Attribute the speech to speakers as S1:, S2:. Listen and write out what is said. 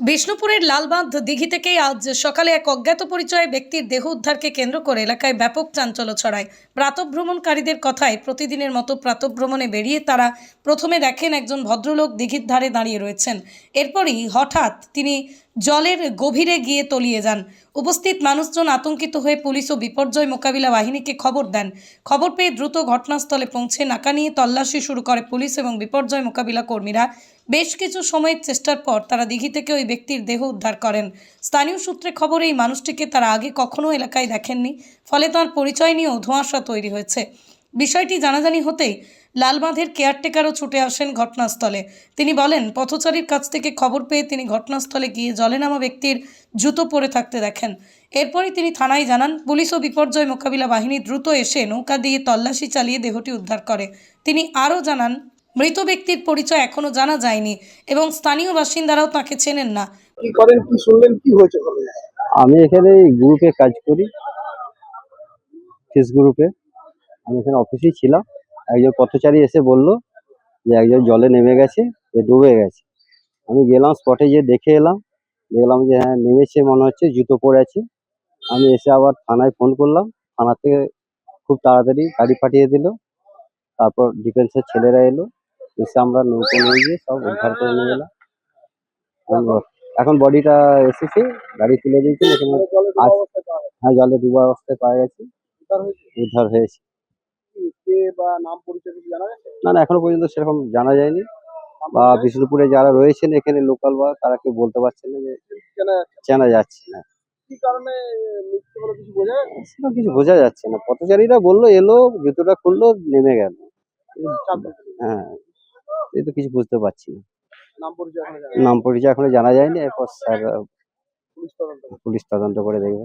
S1: বিষ্ণুপুরের লালবাঁধ দিঘি থেকেই আজ সকালে এক অজ্ঞাত পরিচয় ব্যক্তির দেহ উদ্ধারকে কেন্দ্র করে এলাকায় ব্যাপক চাঞ্চল্য ছড়ায়। প্রাতভ্রমণকারীদের কথায় প্রতিদিনের মতো প্রাতভ্রমণে বেরিয়ে তারা প্রথমে দেখেন একজন ভদ্রলোক দিঘির ধারে দাঁড়িয়ে রয়েছেন। এরপরই হঠাৎ তিনি জলের গভীরে গিয়ে তলিয়ে যান। উপস্থিত মানুষজন আতঙ্কিত হয়ে পুলিশ ও বিপর্যয় মোকাবিলা বাহিনীকে খবর দেন। খবর পেয়ে দ্রুত ঘটনাস্থলে পৌঁছে নাকা নিয়ে তল্লাশি শুরু করে পুলিশ এবং বিপর্যয় মোকাবিলা কর্মীরা। বেশ কিছু সময়ের চেষ্টার পর তারা দিঘি থেকে ওই ব্যক্তির দেহ উদ্ধার করেন। স্থানীয় সূত্রে খবর, এই মানুষটিকে তারা আগে কখনো এলাকায় দেখেননি। ফলে তার পরিচয় নিয়েও ধোঁয়াশা তৈরি হয়েছে। বিষয়টি জানাজানি হতেই লালবাঁধের কেয়ারটেকারও ছুটে আসেন ঘটনাস্থলে। তিনি বলেন পথচারীর কাছ থেকে খবর পেয়ে তিনি ঘটনাস্থলে গিয়ে জলে নামা ব্যক্তির জুতো পরে থাকতে দেখেন। এরপরই তিনি থানায় জানান পুলিশ ও বিপর্যয় মোকাবিলা বাহিনী দ্রুত এসে নৌকা দিয়ে তল্লাশি চালিয়ে দেহটি উদ্ধার করে। তিনি আরও জানান মৃত ব্যক্তির পরিচয় এখনও জানা যায়নি এবং স্থানীয় বাসিন্দারাও তাকে চেনেন না।
S2: কি করেন কি শুনলেন কি হয়েছে
S3: আমি এখানে গ্রুপে কাজ করি ফেস গ্রুপে আমি এখানে অফিসেই ছিলাম। একজন পথচারী এসে বলল যে একজন জলে নেমে গেছে, যে ডুবে গেছে। আমি গেলাম স্পটে গিয়ে দেখে এলাম। দেখলাম যে হ্যাঁ নেমেছে মনে হচ্ছে, জুতো পরে আছে। আমি এসে আবার থানায় ফোন করলাম। থানা থেকে খুব তাড়াতাড়ি গাড়ি পাঠিয়ে দিল। তারপর ডিফেন্সের ছেলেরা এলো। এসে আমরা নৌকো নিয়ে গিয়ে সব উদ্ধার করে নিয়ে গেলাম। এখন- বডিটা এসেছে, গাড়ি তুলে দিয়েছে। এখানে। হ্যাঁ জলে ডুবা অবস্থায় পাওয়া গেছে।
S2: উদ্ধার হয়েছে। কি? বা নাম পরিচয় কিছু জানা গেছে?
S3: না না এখনও পর্যন্ত সেরকম জানা যায়নি। বা বিষ্ণুপুরে যারা রয়েছেন এখানে লোকাল বা তারা কেউ বলতে পারছেন না যে চেনা যাচ্ছে? না।
S2: কি কারণে মৃত্যু হলো কিছু বোঝা যাচ্ছে?
S3: সেরকম কিছু বোঝা যাচ্ছে না। পথচারীরা বলল এলো জুতোটা খুললো নেমে গেল। হ্যাঁ এই তো কিছু বুঝতে পারছি না।
S2: নাম পরিচয় এখনও জানা
S3: যায়নি? এরপর স্যার।
S2: পুলিশ তদন্ত
S3: করে দেখবে।